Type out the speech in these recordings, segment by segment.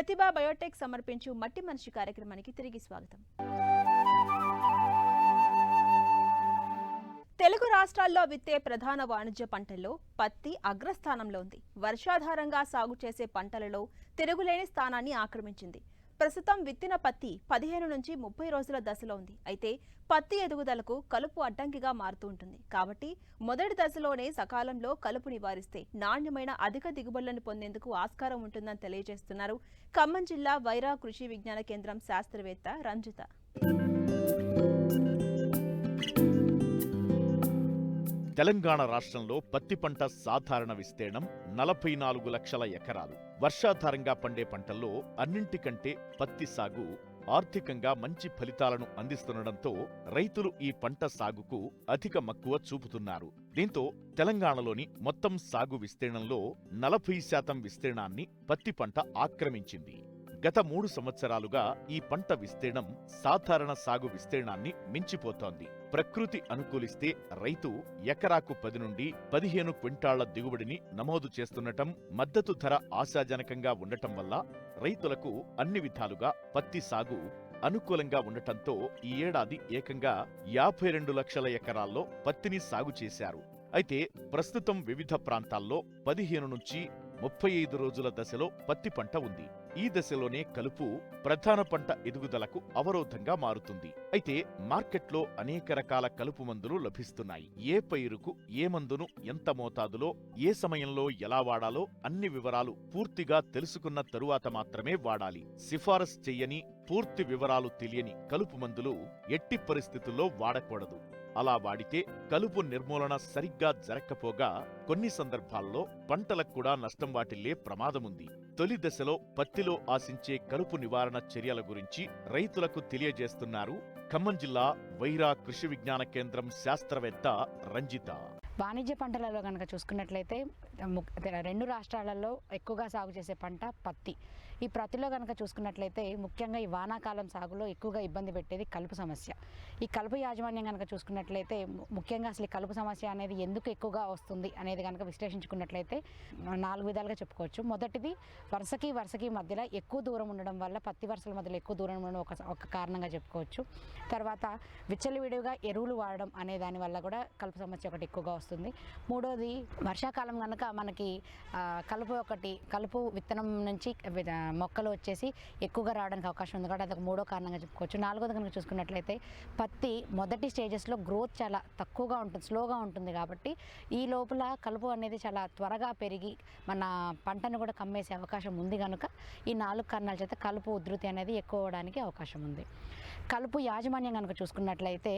ప్రతిభ Biotech సమర్పించు మట్టి మనిషి కార్యక్రమానికి తిరిగి స్వాగతం. తెలుగు రాష్ట్రాల్లో విత్తే ప్రధాన వాణిజ్య పంటల్లో పత్తి అగ్రస్థానంలో ఉంది. వర్షాధారంగా సాగు చేసే పంటలలో తిరుగులేని స్థానాన్ని ఆక్రమించింది. ప్రస్తుతం విత్తిన పత్తి పదిహేను నుంచి ముప్పై రోజుల దశలో ఉంది. అయితే పత్తి ఎదుగుదలకు కలుపు అడ్డంకిగా మారుతూ ఉంటుంది. కాబట్టి మొదటి దశలోనే సకాలంలో కలుపు నివారిస్తే నాణ్యమైన అధిక దిగుబడులను పొందేందుకు ఆస్కారం ఉంటుందని తెలియజేస్తున్నారు ఖమ్మం జిల్లా వైరా కృషి విజ్ఞాన కేంద్రం శాస్త్రవేత్త రంజిత. తెలంగాణ రాష్ట్రంలో పత్తి పంట సాధారణ విస్తీర్ణం నలభై నాలుగు లక్షల ఎకరాలు. వర్షాధారంగా పండే పంటల్లో అన్నింటికంటే పత్తి సాగు ఆర్థికంగా మంచి ఫలితాలను అందిస్తుండటంతో రైతులు ఈ పంట సాగుకు అధిక మక్కువ చూపుతున్నారు. దీంతో తెలంగాణలోని మొత్తం సాగు విస్తీర్ణంలో నలభై శాతం విస్తీర్ణాన్ని పత్తి పంట ఆక్రమించింది. గత మూడు సంవత్సరాలుగా ఈ పంట విస్తీర్ణం సాధారణ సాగు విస్తీర్ణాన్ని మించిపోతోంది. ప్రకృతి అనుకూలిస్తే రైతు ఎకరాకు పది నుండి పదిహేను క్వింటాళ్ళ దిగుబడిని నమోదు చేస్తుండటం మద్దతు ధర ఆశాజనకంగా ఉండటం వల్ల రైతులకు అన్ని విధాలుగా పత్తి సాగు అనుకూలంగా ఉండటంతో ఈ ఏడాది ఏకంగా యాభై రెండు లక్షల ఎకరాల్లో పత్తిని సాగు చేశారు. అయితే ప్రస్తుతం వివిధ ప్రాంతాల్లో పదిహేను నుంచి ముప్పై ఐదు రోజుల దశలో పత్తి పంట ఉంది. ఈ దశలోనే కలుపు ప్రధాన పంట ఎదుగుదలకు అవరోధంగా మారుతుంది. అయితే మార్కెట్లో అనేక రకాల కలుపు మందులు లభిస్తున్నాయి. ఏ పైరుకు ఏ మందును ఎంత మోతాదులో ఏ సమయంలో ఎలా వాడాలో అన్ని వివరాలు పూర్తిగా తెలుసుకున్న తరువాత మాత్రమే వాడాలి. సిఫారసు చెయ్యని పూర్తి వివరాలు తెలియని కలుపు మందులు ఎట్టి పరిస్థితుల్లో వాడకూడదు. అలా వాడితే కలుపు నిర్మూలన సరిగ్గా జరక్కపోగా కొన్ని సందర్భాల్లో పంటలకు కూడా నష్టం వాటిల్లే ప్రమాదముంది. తొలి దశలో పత్తిలో ఆశించే కలుపు నివారణ చర్యల గురించి రైతులకు తెలియజేస్తున్నారు ఖమ్మం జిల్లా వైరా కృషి విజ్ఞాన కేంద్రం శాస్త్రవేత్త రంజిత. వాణిజ్య పంటలలో కనుక చూసుకున్నట్లయితే రెండు రాష్ట్రాలలో ఎక్కువగా సాగు చేసే పంట పత్తి. ఈ పత్తిలో కనుక చూసుకున్నట్లయితే ముఖ్యంగా ఈ వానాకాలం సాగులో ఎక్కువగా ఇబ్బంది పెట్టేది కలుపు సమస్య. ఈ కలుపు యాజమాన్యం కనుక చూసుకున్నట్లయితే ముఖ్యంగా అసలు ఈ కలుపు సమస్య అనేది ఎందుకు ఎక్కువగా వస్తుంది అనేది కనుక విశ్లేషించుకున్నట్లయితే నాలుగు విధాలుగా చెప్పుకోవచ్చు. మొదటిది వరుసకి వరుసకి మధ్యలో ఎక్కువ దూరం ఉండడం వల్ల పత్తి వరుసల మధ్యలో ఎక్కువ దూరం ఉండడం ఒక ఒక కారణంగా చెప్పుకోవచ్చు. తర్వాత విచ్చలవిడిగా ఎరువులు వాడడం అనే దాని వల్ల కూడా కలుపు సమస్య ఒకటి ఎక్కువగా వస్తుంది. మూడోది వర్షాకాలం కనుక మనకి కలుపు ఒకటి కలుపు విత్తనం నుంచి మొక్కలు వచ్చేసి ఎక్కువగా రావడానికి అవకాశం ఉంది. కాబట్టి అదొక మూడో కారణంగా చెప్పుకోవచ్చు. నాలుగోది కనుక చూసుకున్నట్లయితే పత్తి మొదటి స్టేజెస్లో గ్రోత్ చాలా తక్కువగా ఉంటుంది స్లోగా ఉంటుంది కాబట్టి ఈ లోపల కలుపు అనేది చాలా త్వరగా పెరిగి మన పంటను కూడా కమ్మేసే అవకాశం ఉంది కనుక ఈ నాలుగు కారణాల చేత కలుపు ఉధృతి అనేది ఎక్కువ అవడానికి అవకాశం ఉంది. కలుపు యాజమాన్యం కనుక చూసుకున్నట్లయితే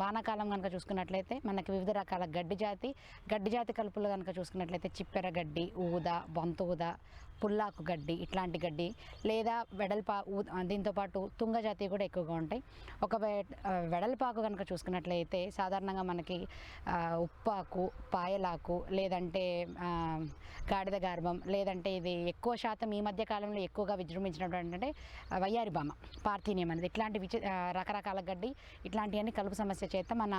వానాకాలం కనుక చూసుకున్నట్లయితే మనకి వివిధ రకాల గడ్డి జాతి గడ్డి జాతి కలుపులు కనుక చూసుకున్నట్లయితే చిప్పెర గడ్డి ఊద బంతు ఊద పుల్లాకు గడ్డి ఇట్లాంటి గడ్డి లేదా వెడల్పా దీంతోపాటు తుంగ జాతి కూడా ఎక్కువగా ఉంటాయి. ఒక వెడల్పాకు కనుక చూసుకున్నట్లయితే సాధారణంగా మనకి ఉప్పాకు పాయలాకు లేదంటే గాడిద గర్భం లేదంటే ఇది ఎక్కువ శాతం ఈ మధ్య కాలంలో ఎక్కువగా విజృంభించినటువంటి అంటే వయ్యారి బామ పార్థీనియం అనేది. ఇట్లాంటి విచి రకరకాల గడ్డి ఇట్లాంటివన్నీ కలుపు సమస్య చేత మన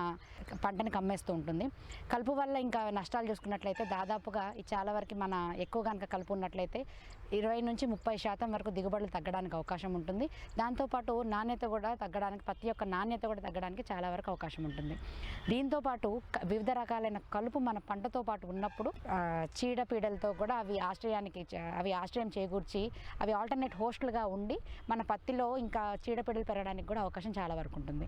పంటని కమ్మేస్తూ ఉంటుంది. కలుపు వల్ల ఇంకా నష్టాలు చూసుకున్నట్లయితే దాదాపుగా ఇది చాలా వరకు మన ఎక్కువ కనుక కలుపు ఉన్నట్లయితే ఇరవై నుంచి ముప్పై శాతం వరకు దిగుబడులు తగ్గడానికి అవకాశం ఉంటుంది. దాంతోపాటు నాణ్యత కూడా తగ్గడానికి పత్తి యొక్క నాణ్యత కూడా తగ్గడానికి చాలా వరకు అవకాశం ఉంటుంది. దీంతోపాటు వివిధ రకాలైన కలుపు మన పంటతో పాటు ఉన్నప్పుడు చీడపీడలతో కూడా అవి ఆశ్రయానికి అవి ఆశ్రయం చేకూర్చి అవి ఆల్టర్నేట్ హోస్టులుగా ఉండి మన పత్తిలో ఇంకా చీడపీడలు పెరగడానికి కూడా అవకాశం చాలా వరకు ఉంటుంది.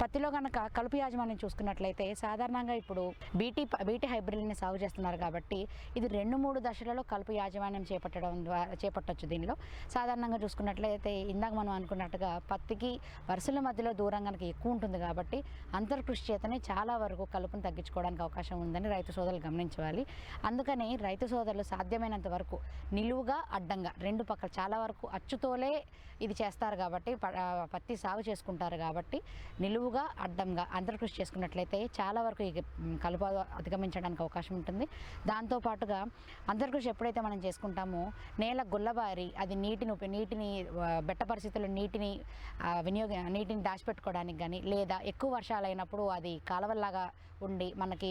పత్తిలో కనుక కలుపు యాజమాన్యం చూసుకున్నట్లయితే సాధారణంగా ఇప్పుడు బీటీ బీటీ హైబ్రిడ్ని సాగు చేస్తున్నారు కాబట్టి ఇది రెండు మూడు దశలలో కలుపు యాజమాన్యం చేపట్టడం ద్వారా చేపట్టచ్చు దీనిలో. సాధారణంగా చూసుకున్నట్లయితే ఇందాక మనం అనుకున్నట్టుగా పత్తికి వరుసల మధ్యలో దూరం కనుక ఎక్కువ ఉంటుంది కాబట్టి అంతర్కృషి చేతనే చాలా వరకు కలుపును తగ్గించుకోవడానికి అవకాశం ఉందని రైతు సోదరులు గమనించాలి అందుకని రైతు సోదరులు సాధ్యమైనంత వరకు నిలువుగా అడ్డంగా రెండు పక్కల చాలా వరకు అచ్చుతోలే ఇది చేస్తారు కాబట్టి ప- పత్తి సాగు చేసుకుంటారు కాబట్టి నిలువు పొడవుగా అడ్డంగా అంతర్కృషి చేసుకున్నట్లయితే చాలా వరకు ఈ కలుపు అధిగమించడానికి అవకాశం ఉంటుంది. దాంతోపాటుగా అంతర్కృషి ఎప్పుడైతే మనం చేసుకుంటామో నేల గుల్లబారి అది నీటిని ఉప- నీటిని బెట్ట పరిస్థితుల్లో నీటిని వినియోగ నీటిని దాచిపెట్టుకోవడానికి కానీ లేదా ఎక్కువ వర్షాలు అయినప్పుడు అది కాలవల్లాగా ఉండి మనకి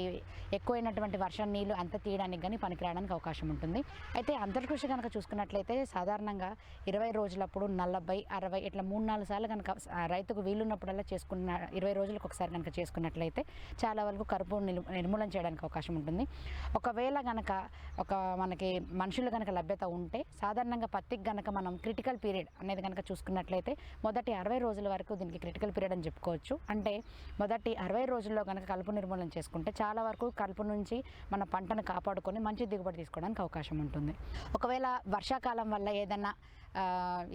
ఎక్కువైనటువంటి వర్షం నీళ్ళు అంత తీయడానికి కానీ పనికిరాడానికి అవకాశం ఉంటుంది. అయితే అంతర్కృషి కనుక చూసుకున్నట్లయితే సాధారణంగా ఇరవై రోజులప్పుడు నలభై అరవై ఇట్లా మూడు నాలుగు సార్లు కనుక రైతుకు వీలున్నప్పుడల్లా చేసుకున్న ఇరవై రోజులకు ఒకసారి కనుక చేసుకున్నట్లయితే చాలా వరకు కరుపు నిలు- నిర్మూలన చేయడానికి అవకాశం ఉంటుంది. ఒకవేళ కనుక ఒక మనకి మనుషులు కనుక లభ్యత ఉంటే సాధారణంగా పత్తికి కనుక మనం క్రిటికల్ పీరియడ్ అనేది కనుక చూసుకున్నట్లయితే మొదటి అరవై రోజుల వరకు దీనికి క్రిటికల్ పీరియడ్ అని చెప్పుకోవచ్చు. అంటే మొదటి అరవై రోజుల్లో కనుక కలుపు నిర్మూలన చేసుకుంటే చాలా వరకు కలుపు నుంచి మన పంటను కాపాడుకొని మంచి దిగుబడి తీసుకోవడానికి అవకాశం ఉంటుంది. ఒకవేళ వర్షాకాలం వల్ల ఏదన్నా ఇక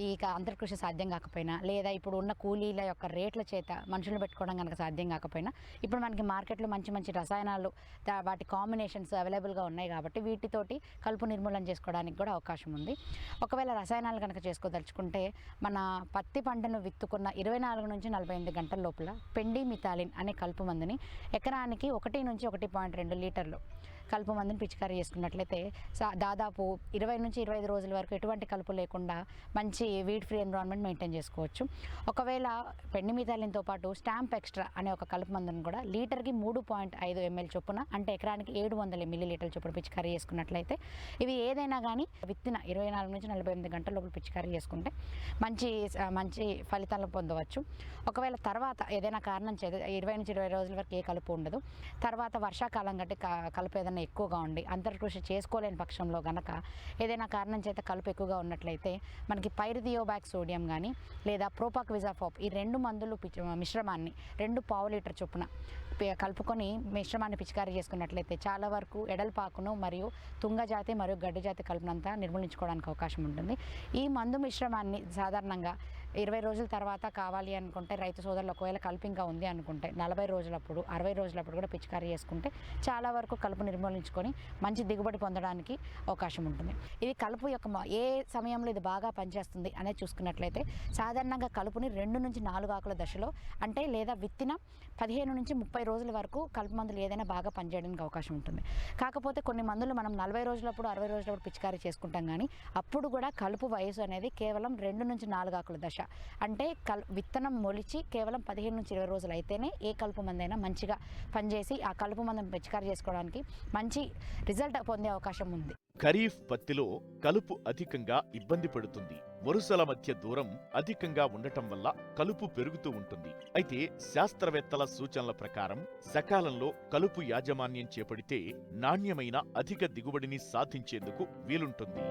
ఈ క- అంతర్కృషి సాధ్యం కాకపోయినా లేదా ఇప్పుడు ఉన్న కూలీల యొక్క రేట్ల చేత మనుషులు పెట్టుకోవడం కనుక సాధ్యం కాకపోయినా ఇప్పుడు మనకి మార్కెట్లో మంచి మంచి రసాయనాలు వాటి కాంబినేషన్స్ అవైలబుల్గా ఉన్నాయి కాబట్టి వీటితోటి కలుపు నిర్మూలన చేసుకోవడానికి కూడా అవకాశం ఉంది. ఒకవేళ రసాయనాలు కనుక చేసుకోదలుచుకుంటే మన పత్తి పంటను విత్తుకున్న ఇరవై నాలుగు నుంచి నలభై ఎనిమిది గంటల లోపల పెండి మిథాలిన్ అనే కలుపు మందుని ఎకరానికి ఒకటి నుంచి ఒకటి పాయింట్ రెండు లీటర్లు కలుపు మందుని పిచికారీ చేసుకున్నట్లయితే సా- దాదాపు ఇరవై నుంచి ఇరవై ఐదు రోజుల వరకు ఎటువంటి కలుపు లేకుండా మంచి వీడ్ ఫ్రీ ఎన్విరాన్మెంట్ మెయింటైన్ చేసుకోవచ్చు. ఒకవేళ పెండి మిథాలిన్తో పాటు స్టాంప్ ఎక్స్ట్రా అనే ఒక కలుపు మందును కూడా లీటర్కి మూడు పాయింట్ ఐదు ఎంఎల్ చొప్పున అంటే ఎకరానికి ఏడు వందల మిల్లీ లీటర్ల చొప్పున పిచికారీ చేసుకున్నట్లయితే ఇవి ఏదైనా కానీ విత్తిన ఇరవై నాలుగు నుంచి నలభై ఎనిమిది గంటల లోపల పిచికారీ చేసుకుంటే మంచి మంచి ఫలితాలను పొందవచ్చు. ఒకవేళ తర్వాత ఏదైనా కారణం చేత ఇరవై నుంచి ఇరవై రోజుల వరకు ఏ కలుపు ఉండదు. తర్వాత వర్షాకాలం గట్టి క- కలుపు ఏదైనా ఎక్కువగా ఉండి అంతర్కృషి చేసుకోలేని పక్షంలో గనక ఏదైనా కారణం చేత కలుపు ఎక్కువగా ఉన్నట్లయితే మనకి పైరిథియోబ్యాక్ సోడియం కానీ లేదా ప్రోపాక్ విజాఫాప్ ఈ రెండు మందులు పిచ్- మిశ్రమాన్ని రెండు పావు లీటర్ చొప్పున కలుపుకొని మిశ్రమాన్ని పిచికారీ చేసుకున్నట్లయితే చాలా వరకు ఎడల్పాకును మరియు తుంగజాతి మరియు గడ్డి జాతి కలుపునంతా నిర్మూలించుకోవడానికి అవకాశం ఉంటుంది. ఈ మందు మిశ్రమాన్ని సాధారణంగా ఇరవై రోజుల తర్వాత కావాలి అనుకుంటే రైతు సోదరులు ఒకవేళ కలుపు ఇంకా ఉంది అనుకుంటే నలభై రోజులప్పుడు అరవై రోజులప్పుడు కూడా పిచికారీ చేసుకుంటే చాలా వరకు కలుపు నిర్మూలించుకొని మంచి దిగుబడి పొందడానికి అవకాశం ఉంటుంది. ఇది కలుపు యొక్క ఏ సమయంలో ఇది బాగా పనిచేస్తుంది అనేది చూసుకున్నట్లయితే సాధారణంగా కలుపుని రెండు నుంచి నాలుగు ఆకుల దశలో అంటే లేదా విత్తిన పదిహేను నుంచి ముప్పై రోజుల వరకు కలుపు మందులు ఏదైనా బాగా పనిచేయడానికి అవకాశం ఉంటుంది. కాకపోతే కొన్ని మందులు మనం నలభై రోజులప్పుడు అరవై రోజులప్పుడు పిచికారీ చేసుకుంటాం కానీ అప్పుడు కూడా కలుపు వయసు అనేది కేవలం రెండు నుంచి నాలుగు ఆకుల దశ. అంటే కల్ విత్తనం మొలిచి కేవలం పదిహేను నుంచి ఇరవై రోజులు అయితేనే ఏ కలుపు మందైనా మంచిగా పనిచేసి ఆ కలుపు మందం పిచికారి చేసుకోవడానికి మంచి రిజల్ట్ పొందే అవకాశం ఉంది. ఖరీఫ్ పత్తిలో కలుపు అధికంగా ఇబ్బంది పడుతుంది. వరుసల మధ్య దూరం అధికంగా ఉండటం వల్ల కలుపు పెరుగుతూ ఉంటుంది. అయితే శాస్త్రవేత్తల సూచనల ప్రకారం సకాలంలో కలుపు యాజమాన్యం చేపడితే నాణ్యమైన అధిక దిగుబడిని సాధించేందుకు వీలుంటుంది.